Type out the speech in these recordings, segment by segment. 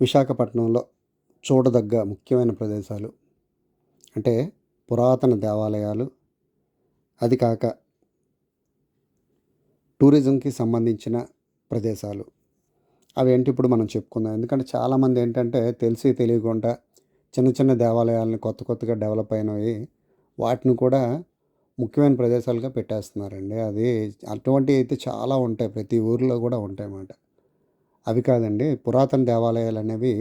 విశాఖపట్నంలో చూడదగ్గ ముఖ్యమైన ప్రదేశాలు అంటే పురాతన దేవాలయాలు. అది కాక టూరిజంకి సంబంధించిన ప్రదేశాలు. అవి ఏంటి ఇప్పుడు మనం చెప్పుకుందాం. ఎందుకంటే చాలామంది ఏంటంటే తెలిసి తెలియకుండా చిన్న చిన్న దేవాలయాలను కొత్త కొత్తగా డెవలప్ అయినవి వాటిని కూడా ముఖ్యమైన ప్రదేశాలుగా పెట్టేస్తున్నారండి. అది అటువంటివి అయితే చాలా ఉంటాయి. ప్రతి ఊరిలో కూడా ఉంటాయి అన్నమాట అవి కాదండి పురాతన దేవాలయాలు అనేవి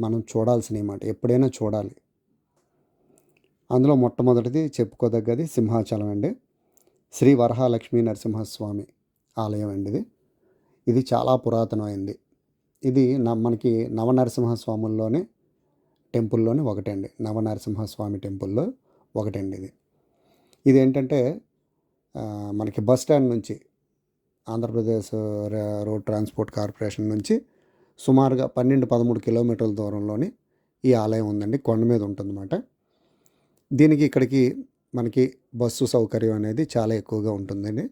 మనం చూడాల్సినవి మాట ఎప్పుడైనా చూడాలి. అందులో మొట్టమొదటిది చెప్పుకోదగ్గది సింహాచలం అండి. శ్రీ వరహాలక్ష్మీ నరసింహస్వామి ఆలయం అండి ఇది. ఇది చాలా పురాతనమైంది. ఇది న మనకి నవనరసింహస్వాముల్లోని టెంపుల్లోనే ఒకటండి నవనరసింహస్వామి టెంపుల్లో ఒకటండి ఇది. ఇది ఏంటంటే మనకి బస్ స్టాండ్ నుంచి ఆంధ్రప్రదేశ్ రోడ్ ట్రాన్స్పోర్ట్ కార్పొరేషన్ నుంచి సుమారుగా పన్నెండు పదమూడు కిలోమీటర్ల దూరంలోని ఈ ఆలయం ఉందండి. కొండ మీద ఉంటుందన్నమాట. దీనికి ఇక్కడికి మనకి బస్సు సౌకర్యం అనేది చాలా ఎక్కువగా ఉంటుందండి.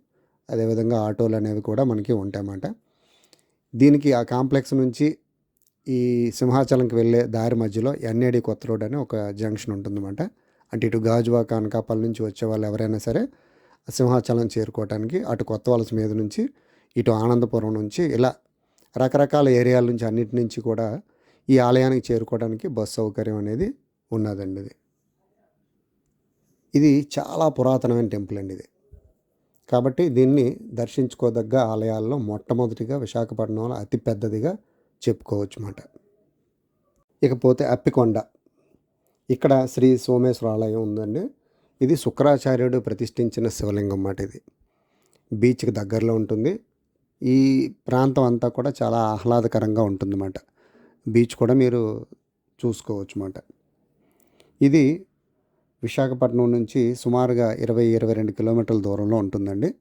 అదేవిధంగా ఆటోలు అనేవి కూడా మనకి ఉంటాయన్నమాట. దీనికి ఆ కాంప్లెక్స్ నుంచి ఈ సింహాచలంకి వెళ్ళే దారి మధ్యలో ఎన్ఏడి కొత్త రోడ్ అని ఒక జంక్షన్ ఉంటుందన్నమాట. అంటే ఇటు గాజువా కానకాపల్లి నుంచి వచ్చే వాళ్ళు ఎవరైనా సరే సింహాచలం చేరుకోవడానికి అటు కొత్త వలస మీద నుంచి ఇటు ఆనందపురం నుంచి ఇలా రకరకాల ఏరియాల నుంచి అన్నిటి నుంచి కూడా ఈ ఆలయానికి చేరుకోవడానికి బస్సు సౌకర్యం అనేది ఉన్నదండి ఇది. ఇది చాలా పురాతనమైన టెంపుల్ అండి ఇది. కాబట్టి దీన్ని దర్శించుకోదగ్గ ఆలయాల్లో మొట్టమొదటిగా విశాఖపట్నంలో అతి పెద్దదిగా చెప్పుకోవచ్చు అన్నమాట ఇకపోతే అప్పికొండ. ఇక్కడ శ్రీ సోమేశ్వర ఆలయం ఉందండి. ఇది శుక్రాచార్యుడు ప్రతిష్ఠించిన శివలింగం మాట ఇది. బీచ్కి దగ్గరలో ఉంటుంది. ఈ ప్రాంతం అంతా కూడా చాలా ఆహ్లాదకరంగా ఉంటుందన్నమాట బీచ్ కూడా మీరు చూసుకోవచ్చు అన్నమాట. ఇది విశాఖపట్నం నుంచి సుమారుగా ఇరవై ఇరవై రెండు కిలోమీటర్ల దూరంలో ఉంటుందండి.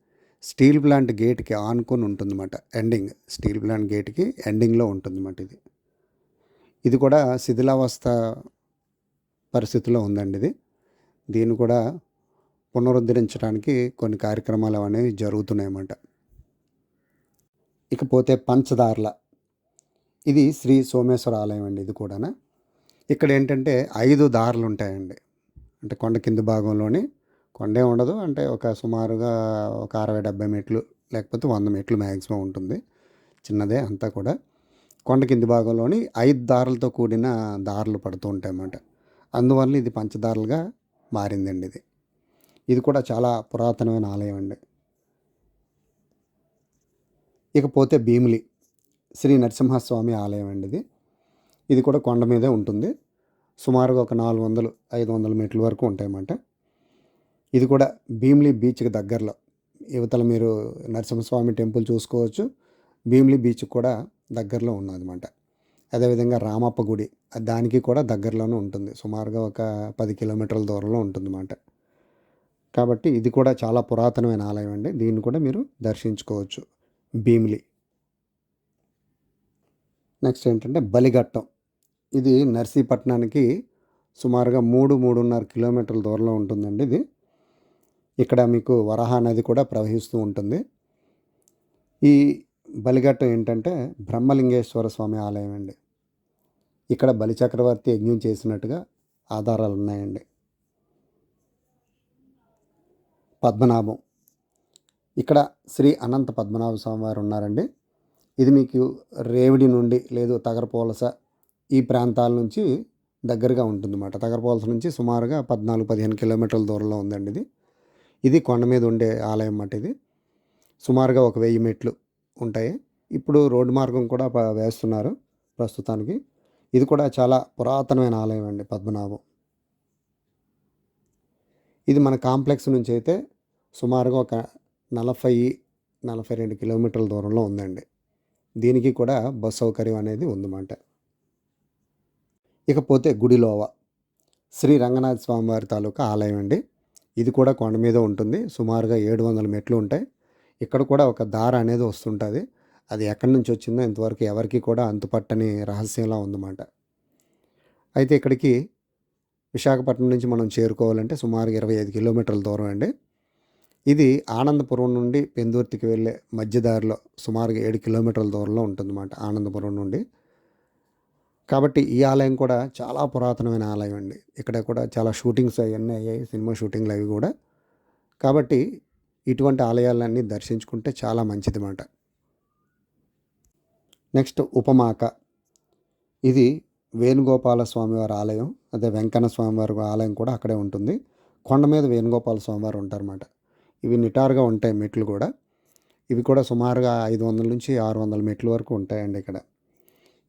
స్టీల్ ప్లాంట్ గేట్కి ఆనుకొని ఉంటుందన్నమాట ఎండింగ్. స్టీల్ ప్లాంట్ గేట్కి ఎండింగ్లో ఉంటుందన్నమాట ఇది. ఇది కూడా శిథిలావస్థ పరిస్థితిలో ఉందండి ఇది. దీన్ని కూడా పునరుద్ధరించడానికి కొన్ని కార్యక్రమాలు అనేవి జరుగుతున్నాయన్నమాట. ఇకపోతే పంచదార్ల. ఇది శ్రీ సోమేశ్వర ఆలయం అండి ఇది కూడా ఇక్కడ ఏంటంటే ఐదు దారులు ఉంటాయండి. అంటే కొండ కింది భాగంలోని కొండే ఉండదు. అంటే ఒక సుమారుగా ఒక అరవై డెబ్బై మెట్లు లేకపోతే వంద మెట్లు మ్యాక్సిమం ఉంటుంది. చిన్నదే అంతా కూడా. కొండ కింది భాగంలోని ఐదు దారులతో కూడిన దారులు పడుతూ ఉంటాయన్నమాట. అందువల్ల ఇది పంచదారులుగా మారిందండి ఇది. ఇది కూడా చాలా పురాతనమైన ఆలయం అండి. ఇకపోతే భీమిలి శ్రీ నరసింహస్వామి ఆలయం అండి ఇది. ఇది కూడా కొండ మీదే ఉంటుంది. సుమారుగా ఒక నాలుగు వందలు ఐదు వందల మీటర్ల వరకు ఉంటాయన్నమాట. ఇది కూడా భీమిలి బీచ్కి దగ్గరలో. యువతల మీరు నరసింహస్వామి టెంపుల్ చూసుకోవచ్చు. భీమిలి బీచ్ కూడా దగ్గరలో ఉన్నదన్నమాట. అదేవిధంగా రామప్ప గుడి దానికి కూడా దగ్గరలోనే ఉంటుంది. సుమారుగా ఒక పది కిలోమీటర్ల దూరంలో ఉంటుందన్నమాట. కాబట్టి ఇది కూడా చాలా పురాతనమైన ఆలయం అండి. దీన్ని కూడా మీరు దర్శించుకోవచ్చు. భీమిలి. నెక్స్ట్ ఏంటంటే బలిఘట్టం. ఇది నర్సీపట్నానికి సుమారుగా మూడు మూడున్నర కిలోమీటర్ల దూరంలో ఉంటుందండి ఇది. ఇక్కడ మీకు వరహా నది కూడా ప్రవహిస్తూ ఉంటుంది. ఈ బలిఘట్టం ఏంటంటే బ్రహ్మలింగేశ్వర స్వామి ఆలయం అండి ఇక్కడ బలిచక్రవర్తి యజ్ఞం చేసినట్టుగా ఆధారాలు ఉన్నాయండి పద్మనాభం. ఇక్కడ శ్రీ అనంత పద్మనాభ స్వామి వారు ఉన్నారండి. ఇది మీకు రేవిడి నుండి లేదు తగరపోలస ఈ ప్రాంతాల నుంచి దగ్గరగా ఉంటుందన్నమాట. తగరపోలస నుంచి సుమారుగా పద్నాలుగు పదిహేను కిలోమీటర్ల దూరంలో ఉందండి ఇది. ఇది కొండ మీద ఉండే ఆలయం అన్నమాట ఇది. సుమారుగా ఒక వెయ్యి మెట్లు ఉంటాయి. ఇప్పుడు రోడ్డు మార్గం కూడా వేస్తున్నారు ప్రస్తుతానికి. ఇది కూడా చాలా పురాతనమైన ఆలయం అండి పద్మనాభం. ఇది మన కాంప్లెక్స్ నుంచి అయితే సుమారుగా ఒక నలభై నలభై రెండు కిలోమీటర్ల దూరంలో ఉందండి. దీనికి కూడా బస్ సౌకర్యం అనేది ఉందన్నమాట. ఇకపోతే గుడిలోవ. శ్రీ రంగనాథ స్వామివారి తాలూకా ఆలయం అండి. ఇది కూడా కొండ మీద ఉంటుంది. సుమారుగా ఏడు వందల మెట్లు ఉంటాయి. ఇక్కడ కూడా ఒక దార అనేది వస్తుంటుంది. అది ఎక్కడి నుంచి వచ్చిందో ఇంతవరకు ఎవరికి కూడా అంతుపట్టని రహస్యంలా ఉందన్నమాట. అయితే ఇక్కడికి విశాఖపట్నం నుంచి మనం చేరుకోవాలంటే సుమారుగా ఇరవై ఐదు కిలోమీటర్ల దూరం అండి. ఇది ఆనందపురం నుండి పెందుర్తికి వెళ్ళే మధ్య దారిలో సుమారుగా ఏడు కిలోమీటర్ల దూరంలో ఉంటుందన్నమాట ఆనందపురం నుండి. కాబట్టి ఈ ఆలయం కూడా చాలా పురాతనమైన ఆలయం అండి. ఇక్కడ కూడా చాలా షూటింగ్స్ అవన్నీ అయ్యాయి సినిమా షూటింగ్లు అవి కూడా. కాబట్టి ఇటువంటి ఆలయాలన్నీ దర్శించుకుంటే చాలా మంచిది మాట నెక్స్ట్ ఉపమాక. ఇది వేణుగోపాల స్వామివారి ఆలయం అదే వెంకన్న స్వామివారి ఆలయం కూడా అక్కడే ఉంటుంది. కొండ మీద వేణుగోపాల స్వామివారు ఉంటారన్నమాట. ఇవి నిటారుగా ఉంటాయి మెట్లు కూడా. ఇవి కూడా సుమారుగా ఐదు వందల నుంచి ఆరు వందల మెట్ల వరకు ఉంటాయండి ఇక్కడ.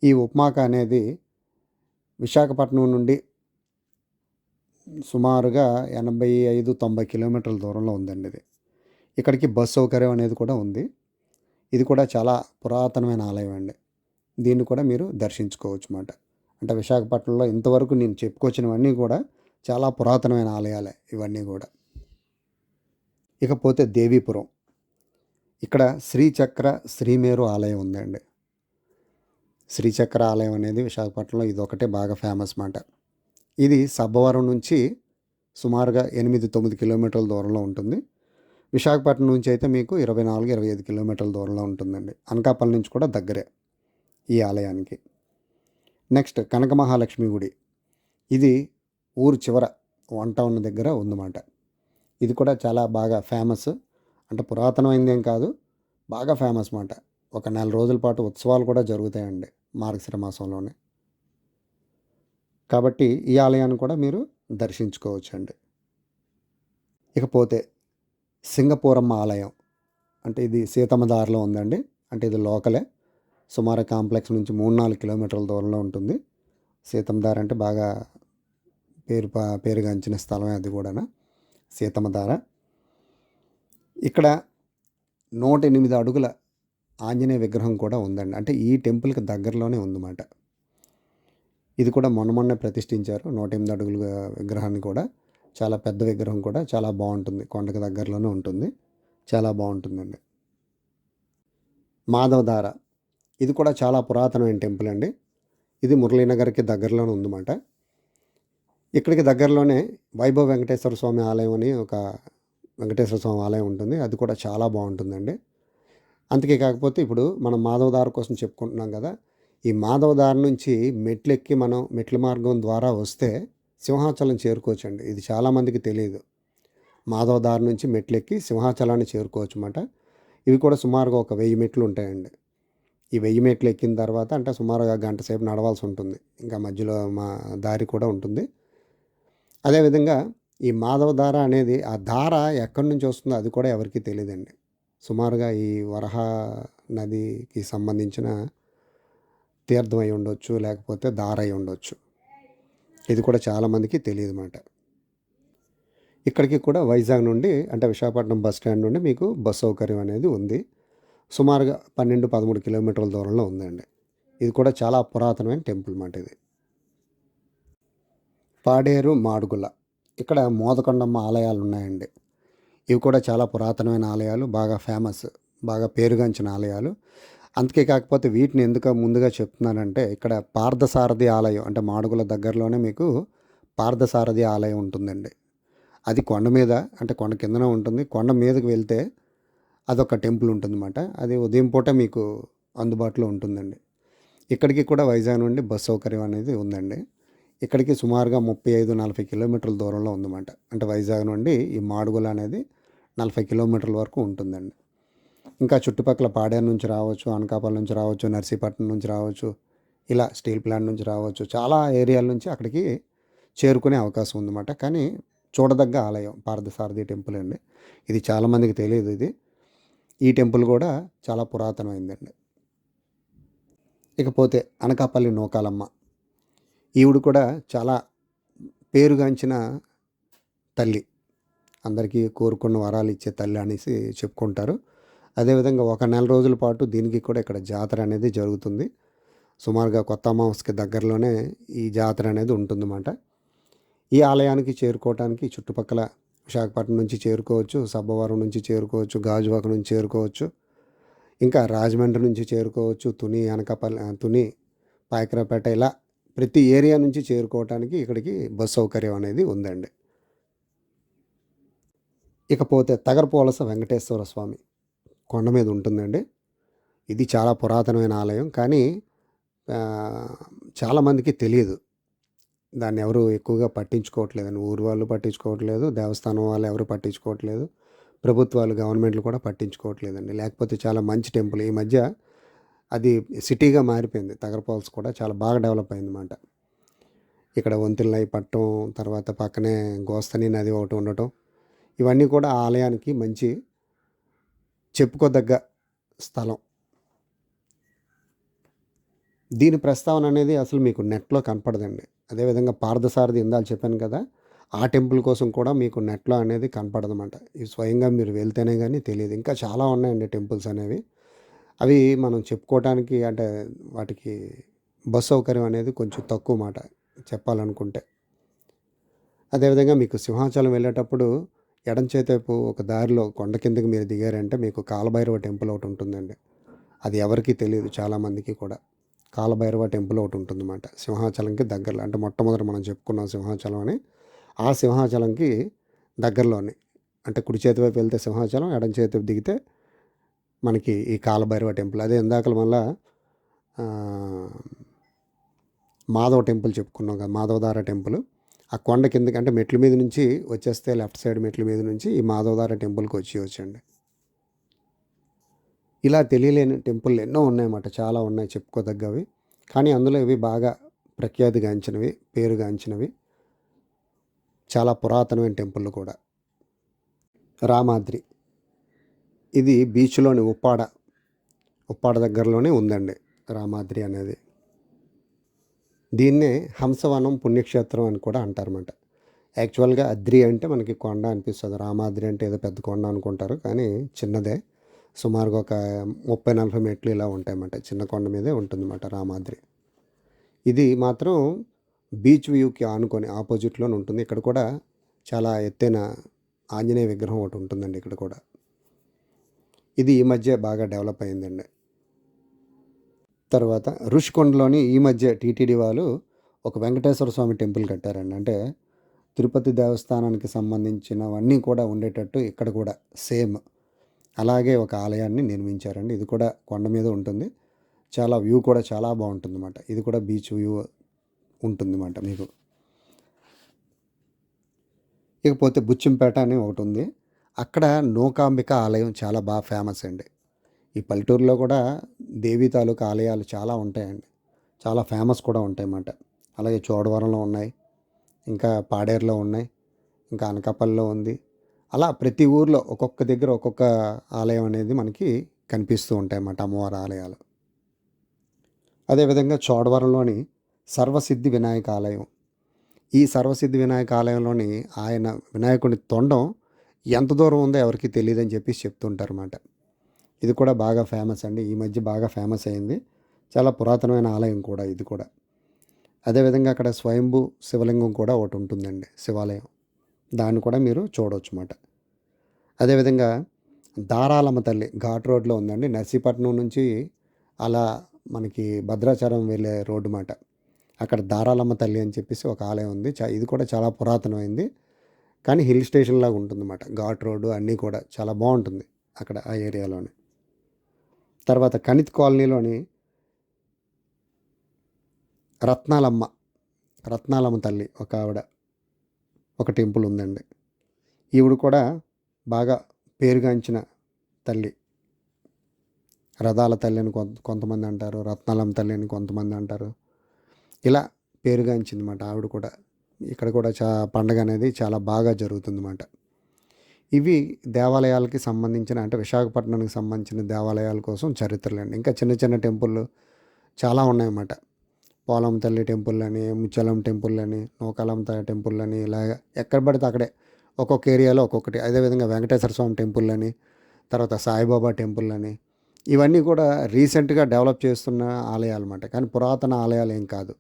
ఈ ఉపమాక అనేది విశాఖపట్నం నుండి సుమారుగా ఎనభై ఐదు తొంభై కిలోమీటర్ల దూరంలో ఉందండి ఇది. ఇక్కడికి బస్ సౌకర్యం అనేది కూడా ఉంది. ఇది కూడా చాలా పురాతనమైన ఆలయం అండి. దీన్ని కూడా మీరు దర్శించుకోవచ్చు అన్నమాట. అంటే విశాఖపట్నంలో ఇంతవరకు నేను చెప్పుకొచ్చినవన్నీ కూడా చాలా పురాతనమైన ఆలయాలే ఇవన్నీ కూడా. ఇకపోతే దేవీపురం. ఇక్కడ శ్రీచక్ర శ్రీమేరు ఆలయం ఉందండి. శ్రీచక్ర ఆలయం అనేది విశాఖపట్నంలో ఇది ఒకటే బాగా ఫేమస్ మాట ఇది సబ్బవరం నుంచి సుమారుగా ఎనిమిది తొమ్మిది కిలోమీటర్ల దూరంలో ఉంటుంది. విశాఖపట్నం నుంచి అయితే మీకు ఇరవై నాలుగు ఇరవై ఐదు కిలోమీటర్ల దూరంలో ఉంటుందండి. అనకాపల్లి నుంచి కూడా దగ్గరే ఈ ఆలయానికి. నెక్స్ట్ కనక మహాలక్ష్మి గుడి. ఇది ఊరు చివర వన్ టౌన్ దగ్గర ఉందన్నమాట. ఇది కూడా చాలా బాగా ఫేమస్ అంటే పురాతనమైంది ఏం కాదు బాగా ఫేమస్ మాట ఒక నెల రోజుల పాటు ఉత్సవాలు కూడా జరుగుతాయండి మార్గశిర మాసంలోనే కాబట్టి ఈ ఆలయాన్ని కూడా మీరు దర్శించుకోవచ్చండి. ఇకపోతే సింగపూరమ్మ ఆలయం. అంటే ఇది సీతమ్మ దారిలో ఉందండి. అంటే ఇది లోకలే. సుమారు కాంప్లెక్స్ నుంచి మూడు నాలుగు కిలోమీటర్ల దూరంలో ఉంటుంది. సీతమ్మ దార అంటే బాగా పేరు పేరుగాంచిన స్థలం అది కూడా సీతమ్మ దార. ఇక్కడ నూట ఎనిమిది అడుగుల ఆంజనేయ విగ్రహం కూడా ఉందండి. అంటే ఈ టెంపుల్కి దగ్గరలోనే ఉందన్నమాట. ఇది కూడా మొన్న మొన్న ప్రతిష్ఠించారు. నూట ఎనిమిది అడుగుల విగ్రహాన్ని కూడా. చాలా పెద్ద విగ్రహం కూడా చాలా బాగుంటుంది. కొండకు దగ్గరలోనే ఉంటుంది. చాలా బాగుంటుందండి. మాధవధార. ఇది కూడా చాలా పురాతనమైన టెంపుల్ అండి. ఇది మురళీనగర్కి దగ్గరలోనే ఉందన్నమాట. ఇక్కడికి దగ్గరలోనే వైభవ వెంకటేశ్వర స్వామి ఆలయం అని ఒక వెంకటేశ్వర స్వామి ఆలయం ఉంటుంది. అది కూడా చాలా బాగుంటుందండి. అంతకే కాకపోతే ఇప్పుడు మనం మాధవదార కోసం చెప్పుకుంటున్నాం కదా. ఈ మాధవదార నుంచి మెట్లెక్కి మనం మెట్ల మార్గం ద్వారా వస్తే సింహాచలం చేరుకోవచ్చండి. ఇది చాలామందికి తెలియదు. మాధవదారి నుంచి మెట్లెక్కి సింహాచలాన్ని చేరుకోవచ్చు అన్నమాట ఇవి కూడా సుమారుగా ఒక వెయ్యి మెట్లు ఉంటాయండి. ఈ వెయ్యి మెట్లు ఎక్కిన తర్వాత అంటే సుమారుగా గంట సేపు నడవాల్సి ఉంటుంది. ఇంకా మధ్యలో మా దారి కూడా ఉంటుంది. అదేవిధంగా ఈ మాధవధార అనేది ఆ ధార ఎక్కడి నుంచి వస్తుందో అది కూడా ఎవరికీ తెలియదండి. సుమారుగా ఈ వరహ నదికి సంబంధించిన తీర్థం అయి ఉండొచ్చు లేకపోతే దార అయి ఉండొచ్చు. ఇది కూడా చాలామందికి తెలియదు అన్నమాట ఇక్కడికి కూడా వైజాగ్ నుండి అంటే విశాఖపట్నం బస్ స్టాండ్ నుండి మీకు బస్ సౌకర్యం అనేది ఉంది. సుమారుగా పన్నెండు పదమూడు కిలోమీటర్ల దూరంలో ఉందండి. ఇది కూడా చాలా పురాతనమైన టెంపుల్ మాట ఇది. పాడేరు మాడుగుల. ఇక్కడ మోదకొండమ్మ ఆలయాలు ఉన్నాయండి. ఇవి కూడా చాలా పురాతనమైన ఆలయాలు బాగా ఫేమస్ బాగా పేరుగాంచిన ఆలయాలు. అందుకే కాకపోతే వీటిని ఎందుకు ముందుగా చెప్తున్నానంటే ఇక్కడ పార్థసారథి ఆలయం అంటే మాడుగుల దగ్గరలోనే మీకు పార్థసారథి ఆలయం ఉంటుందండి. అది కొండ మీద అంటే కొండ కిందన ఉంటుంది. కొండ మీదకి వెళ్తే అదొక టెంపుల్ ఉంటుందన్నమాట. అది ఉదయం పూట మీకు అందుబాటులో ఉంటుందండి. ఇక్కడికి కూడా వైజాగ్ నుండి బస్ సౌకర్యం అనేది ఉందండి. ఇక్కడికి సుమారుగా ముప్పై ఐదు నలభై కిలోమీటర్ల దూరంలో ఉందన్నమాట. అంటే వైజాగ్ నుండి ఈ మాడుగుల అనేది నలభై కిలోమీటర్ల వరకు ఉంటుందండి. ఇంకా చుట్టుపక్కల పాడేరు నుంచి రావచ్చు అనకాపల్లి నుంచి రావచ్చు నర్సీపట్నం నుంచి రావచ్చు ఇలా స్టీల్ ప్లాంట్ నుంచి రావచ్చు. చాలా ఏరియాల నుంచి అక్కడికి చేరుకునే అవకాశం ఉందన్నమాట. కానీ చూడదగ్గ ఆలయం పార్థసారథి టెంపుల్ అండి. ఇది చాలామందికి తెలియదు ఇది. ఈ టెంపుల్ కూడా చాలా పురాతనమైందండి. ఇకపోతే అనకాపల్లి నూకాలమ్మ. ఈవిడ కూడా చాలా పేరుగాంచిన తల్లి. అందరికీ కోరుకున్న వరాలు ఇచ్చే తల్లి అనేసి చెప్పుకుంటారు. అదేవిధంగా ఒక నెల రోజుల పాటు దీనికి కూడా ఇక్కడ జాతర అనేది జరుగుతుంది. సుమారుగా కొత్త అమావాస్యకి దగ్గరలోనే ఈ జాతర అనేది ఉంటుందన్నమాట. ఈ ఆలయానికి చేరుకోవడానికి చుట్టుపక్కల విశాఖపట్నం నుంచి చేరుకోవచ్చు సబ్బవరం నుంచి చేరుకోవచ్చు గాజువాక నుంచి చేరుకోవచ్చు ఇంకా రాజమండ్రి నుంచి చేరుకోవచ్చు తుని అనకాపల్లి తుని పాయకరాపేట ఇలా ప్రతి ఏరియా నుంచి చేరుకోవటానికి ఇక్కడికి బస్ సౌకర్యం అనేది ఉందండి. ఇకపోతే తగరపోలస వెంకటేశ్వర స్వామి కొండ మీద ఉంటుందండి. ఇది చాలా పురాతనమైన ఆలయం. కానీ చాలామందికి తెలియదు. దాన్ని ఎవరు ఎక్కువగా పట్టించుకోవట్లేదండి. ఊరు వాళ్ళు పట్టించుకోవట్లేదు. దేవస్థానం వాళ్ళు ఎవరు పట్టించుకోవట్లేదు. ప్రభుత్వాలు గవర్నమెంట్లు కూడా పట్టించుకోవట్లేదండి. లేకపోతే చాలా మంచి టెంపుల్. ఈ మధ్య అది సిటీగా మారిపోయింది. తగరపాల్స్ కూడా చాలా బాగా డెవలప్ అయిందన్నమాట. ఇక్కడ వంతెనలై పట్టం తర్వాత పక్కనే గోస్తని నది ఒకటి ఉండటం. ఇవన్నీ కూడా ఆలయానికి మంచి చెప్పుకోదగ్గ స్థలం. దీని ప్రస్తావన అనేది అసలు మీకు నెట్లో కనపడదండి. అదేవిధంగా పార్థసారథి ఇందాలు చెప్పాను కదా ఆ టెంపుల్ కోసం కూడా మీకు నెట్లో అనేది కనపడదన్నమాట. ఇవి స్వయంగా మీరు వెళ్తేనే కానీ తెలియదు. ఇంకా చాలా ఉన్నాయండి టెంపుల్స్ అనేవి. అవి మనం చెప్పుకోవటానికి అంటే వాటికి బస్ సౌకర్యం అనేది కొంచెం తక్కువ మాట చెప్పాలనుకుంటే. అదేవిధంగా మీకు సింహాచలం వెళ్ళేటప్పుడు ఎడం చేతేపు ఒక దారిలో కొండ కిందకి మీరు దిగారంటే మీకు కాలభైరవ టెంపుల్ ఒకటి ఉంటుందండి. అది ఎవరికీ తెలియదు చాలామందికి కూడా. కాలభైరవ టెంపుల్ ఒకటి ఉంటుందన్నమాట. సింహాచలంకి దగ్గరలో అంటే మొట్టమొదటి మనం చెప్పుకున్నాం సింహాచలం అని ఆ సింహాచలంకి దగ్గరలోనే. అంటే కుడి చేతి వైపు వెళ్తే సింహాచలం ఎడం చేతి వైపు దిగితే మనకి ఈ కాలభైరవ టెంపుల్. అదే ఇందాకల మళ్ళా మాధవ టెంపుల్ చెప్పుకున్నాం కదా మాధవధార టెంపుల్. ఆ కొండ కిందకి అంటే మెట్ల మీద నుంచి వచ్చేస్తే లెఫ్ట్ సైడ్ మెట్ల మీద నుంచి ఈ మాధవధార టెంపుల్కి వచ్చి వచ్చండి ఇలా తెలియలేని టెంపుల్ ఎన్నో ఉన్నాయన్నమాట చాలా ఉన్నాయి చెప్పుకోదగ్గవి. కానీ అందులో ఇవి బాగా ప్రఖ్యాతిగాంచినవి పేరుగాంచినవి చాలా పురాతనమైన టెంపుల్ కూడా. రామాద్రి. ఇది బీచ్లోని ఉప్పాడ ఉప్పాడ దగ్గరలోనే ఉందండి రామాద్రి అనేది. దీన్నే హంసవనం పుణ్యక్షేత్రం అని కూడా అంటారన్నమాట. యాక్చువల్గా అద్రి అంటే మనకి కొండ అనిపిస్తుంది. రామాద్రి అంటే ఏదో పెద్ద కొండ అనుకుంటారు కానీ చిన్నదే. సుమారుగా ఒక ముప్పై నలభై మెట్లు ఇలా ఉంటాయన్నమాట. చిన్న కొండ మీదే ఉంటుందన్నమాట రామాద్రి. ఇది మాత్రం బీచ్ వ్యూకి ఆనుకొని ఆపోజిట్లోనే ఉంటుంది. ఇక్కడ కూడా చాలా ఎత్తైన ఆంజనేయ విగ్రహం ఒకటి ఉంటుందండి ఇక్కడ కూడా. ఇది ఈ మధ్య బాగా డెవలప్ అయిందండి. తర్వాత ఋషికొండలోని ఈ మధ్య టీటీడీ వాళ్ళు ఒక వెంకటేశ్వర స్వామి టెంపుల్ కట్టారండి. అంటే తిరుపతి దేవస్థానానికి సంబంధించినవన్నీ కూడా ఉండేటట్టు ఇక్కడ కూడా సేమ్ అలాగే ఒక ఆలయాన్ని నిర్మించారండి. ఇది కూడా కొండ మీద ఉంటుంది. చాలా వ్యూ కూడా చాలా బాగుంటుందన్నమాట. ఇది కూడా బీచ్ వ్యూ ఉంటుందన్నమాట మీకు. ఇకపోతే బుచ్చింపేట అని ఒకటి ఉంది. అక్కడ నూకాంబిక ఆలయం చాలా బాగా ఫేమస్ అండి. ఈ పల్లెటూరులో కూడా దేవి తాలూకా ఆలయాలు చాలా ఉంటాయండి. చాలా ఫేమస్ కూడా ఉంటాయి అన్నమాట అలాగే చోడవరంలో ఉన్నాయి. ఇంకా పాడేరులో ఉన్నాయి. ఇంకా అనకాపల్లిలో ఉంది. అలా ప్రతి ఊర్లో ఒక్కొక్క దగ్గర ఒక్కొక్క ఆలయం అనేది మనకి కనిపిస్తూ ఉంటాయి అన్నమాట అమ్మవారి ఆలయాలు. అదేవిధంగా చోడవరంలోని సర్వసిద్ధి వినాయక ఆలయం. ఈ సర్వసిద్ధి వినాయక ఆలయంలోని ఆయన వినాయకుడి తొండం ఎంత దూరం ఉందో ఎవరికి తెలియదని చెప్పేసి చెప్తుంటారు అన్నమాట ఇది కూడా బాగా ఫేమస్ అండి. ఈ మధ్య బాగా ఫేమస్ అయింది. చాలా పురాతనమైన ఆలయం కూడా ఇది కూడా. అదేవిధంగా అక్కడ స్వయంభూ శివలింగం కూడా ఒకటి ఉంటుందండి శివాలయం. దాన్ని కూడా మీరు చూడవచ్చు అన్నమాట. అదేవిధంగా దారాలమ్మ తల్లి ఘాట్ రోడ్లో ఉందండి. నర్సీపట్నం నుంచి అలా మనకి భద్రాచలం వెళ్ళే రోడ్డు మాట అక్కడ దారాలమ్మ తల్లి అని చెప్పేసి ఒక ఆలయం ఉంది. చా ఇది కూడా చాలా పురాతనమైంది. కానీ హిల్ స్టేషన్ లాగా ఉంటుందన్నమాట. ఘాట్ రోడ్డు అన్నీ కూడా చాలా బాగుంటుంది అక్కడ ఆ ఏరియాలోనే. తర్వాత కణిత్ కాలనీలోని రత్నాలమ్మ రత్నాలమ్మ తల్లి ఒక ఆవిడ ఒక టెంపుల్ ఉందండి. ఈవిడ కూడా బాగా పేరుగాంచిన తల్లి. రథాల తల్లి అని కొంత కొంతమంది అంటారు రత్నాలమ్మ తల్లి అని కొంతమంది అంటారు. ఇలా పేరుగాంచింది అనమాట ఆవిడ కూడా. ఇక్కడ కూడా చా పండగ అనేది చాలా బాగా జరుగుతుందన్నమాట. ఇవి దేవాలయాలకి సంబంధించిన అంటే విశాఖపట్నానికి సంబంధించిన దేవాలయాల కోసం చరిత్రలు అండి ఇంకా చిన్న చిన్న టెంపుల్ చాలా ఉన్నాయన్నమాట. పోలం తల్లి టెంపుల్ అని ముచ్చలం టెంపుల్ అని నూకాలం టెంపుల్ అని ఇలా ఎక్కడ పడితే అక్కడే ఒక్కొక్క ఏరియాలో ఒక్కొక్కటి. అదేవిధంగా వెంకటేశ్వర స్వామి టెంపుల్ అని తర్వాత సాయిబాబా టెంపుల్ అని ఇవన్నీ కూడా రీసెంట్గా డెవలప్ చేస్తున్న ఆలయాలు అన్నమాట కానీ పురాతన ఆలయాలు ఏం కాదు.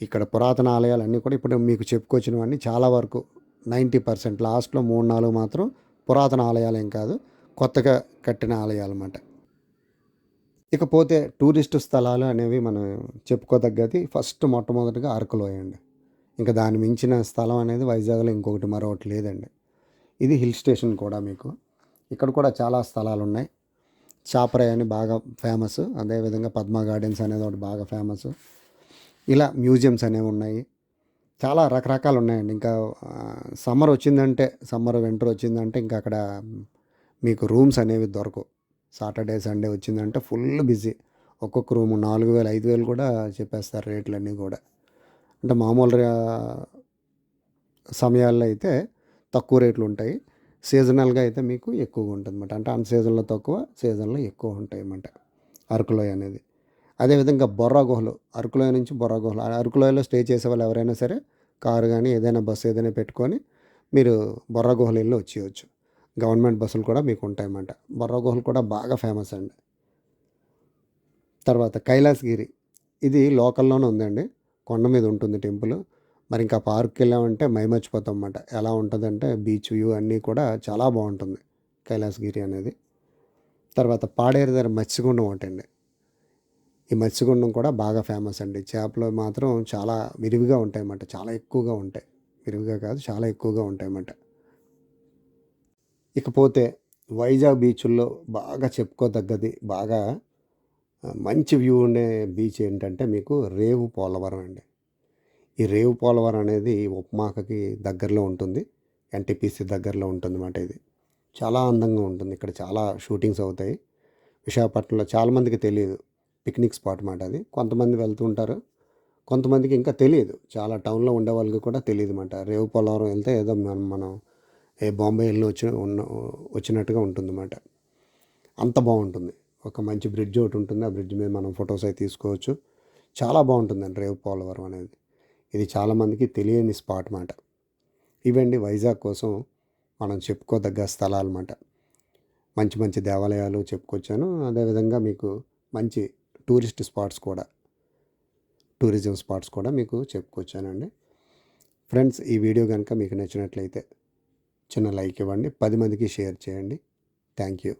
ఇక్కడ పురాతన ఆలయాలు అన్నీ కూడా ఇప్పుడు మీకు చెప్పుకొచ్చినవన్నీ చాలా వరకు నైంటీ పర్సెంట్ లాస్ట్లో మూడు నాలుగు మాత్రం పురాతన ఆలయాలు ఏం కాదు కొత్తగా కట్టిన ఆలయాలు అన్నమాట ఇకపోతే టూరిస్టు స్థలాలు అనేవి మనం చెప్పుకోదగ్గది ఫస్ట్ మొట్టమొదటిగా అరకులోయ అండి ఇంకా దాని మించిన స్థలం అనేది వైజాగ్లో ఇంకొకటి మరొకటి లేదండి. ఇది హిల్ స్టేషన్ కూడా మీకు. ఇక్కడ కూడా చాలా స్థలాలు ఉన్నాయి చాపరాయ్ అని బాగా ఫేమస్ అదేవిధంగా పద్మ గార్డెన్స్ అనేది ఒకటి బాగా ఫేమస్. ఇలా మ్యూజియంస్ అనేవి ఉన్నాయి. చాలా రకరకాలు ఉన్నాయండి ఇంకా సమ్మర్ వచ్చిందంటే సమ్మర్ వింటర్ వచ్చిందంటే ఇంకా అక్కడ మీకు రూమ్స్ అనేవి దొరకవు. సాటర్డే సండే వచ్చిందంటే ఫుల్ బిజీ. ఒక్కొక్క రూమ్ నాలుగు వేలు ఐదు వేలు కూడా చెప్పేస్తారు రేట్లన్నీ కూడా. అంటే మామూలుగా సమయాల్లో అయితే తక్కువ రేట్లు ఉంటాయి. సీజనల్గా అయితే మీకు ఎక్కువగా ఉంటుంది అనమాట అంటే అన్ సీజన్లో తక్కువ సీజన్లో ఎక్కువ ఉంటాయి అన్నమాట అరకులోయ అనేది. అదేవిధంగా బొర్రా గుహలు అరకులోయ నుంచి బొర్రా గుహలు అరకులోయలో స్టే చేసే వాళ్ళు ఎవరైనా సరే కారు కానీ ఏదైనా బస్సు ఏదైనా పెట్టుకొని మీరు బొర్రా గుహలు వెళ్ళి వచ్చేయచ్చు. గవర్నమెంట్ బస్సులు కూడా మీకు ఉంటాయన్నమాట. బొర్రా గుహలు కూడా బాగా ఫేమస్ అండి. తర్వాత కైలాసగిరి ఇది లోకల్లోనే ఉందండి. కొండ మీద ఉంటుంది టెంపుల్. మరి ఇంకా పార్క్కి వెళ్ళామంటే మైమర్చిపోతాం అన్నమాట. ఎలా ఉంటుందంటే బీచ్ వ్యూ అన్నీ కూడా చాలా బాగుంటుంది కైలాసగిరి అనేది. తర్వాత పాడేరు దగ్గర మత్స్యగుండం ఒకటండి. ఈ మత్స్యగుండం కూడా బాగా ఫేమస్ అండి. చేపలు మాత్రం చాలా విరివిగా ఉంటాయి అన్నమాట చాలా ఎక్కువగా ఉంటాయి. విరివిగా కాదు చాలా ఎక్కువగా ఉంటాయన్నమాట. ఇకపోతే వైజాగ్ బీచ్ల్లో బాగా చెప్పుకోదగ్గది బాగా మంచి వ్యూ ఉండే బీచ్ ఏంటంటే మీకు రేవు పోలవరం అండి. ఈ రేవు పోలవరం అనేది ఉప్మాకకి దగ్గరలో ఉంటుంది. ఎన్టీపీసీ దగ్గరలో ఉంటుంది అన్నమాట ఇది. చాలా అందంగా ఉంటుంది. ఇక్కడ చాలా షూటింగ్స్ అవుతాయి. విశాఖపట్నంలో చాలామందికి తెలియదు పిక్నిక్ స్పాట్ మాట అది. కొంతమంది వెళ్తుంటారు కొంతమందికి ఇంకా తెలియదు. చాలా టౌన్లో ఉండే వాళ్ళకి కూడా తెలియదు అనమాట రేవు పోలవరం వెళ్తే ఏదో మనం మనం ఏ బాంబే వెళ్ళి వచ్చిన ఉన్న వచ్చినట్టుగా ఉంటుంది అన్నమాట అంత బాగుంటుంది. ఒక మంచి బ్రిడ్జ్ ఒకటి ఉంటుంది. ఆ బ్రిడ్జ్ మీద మనం ఫొటోస్ అయితే తీసుకోవచ్చు. చాలా బాగుంటుందండి రేవు పోలవరం అనేది. ఇది చాలామందికి తెలియని స్పాట్ మాట. ఇవండి వైజాగ్ కోసం మనం చెప్పుకోదగ్గ స్థలాలన్నమాట మంచి మంచి దేవాలయాలు చెప్పుకొచ్చాను. అదేవిధంగా మీకు మంచి టూరిస్ట్ స్పాట్స్ కూడా టూరిజం స్పాట్స్ కూడా మీకు చెప్పుకొచ్చానండి. ఫ్రెండ్స్ ఈ వీడియో కనుక మీకు నచ్చినట్లయితే చిన్న లైక్ ఇవ్వండి పది మందికి షేర్ చేయండి. Thank you.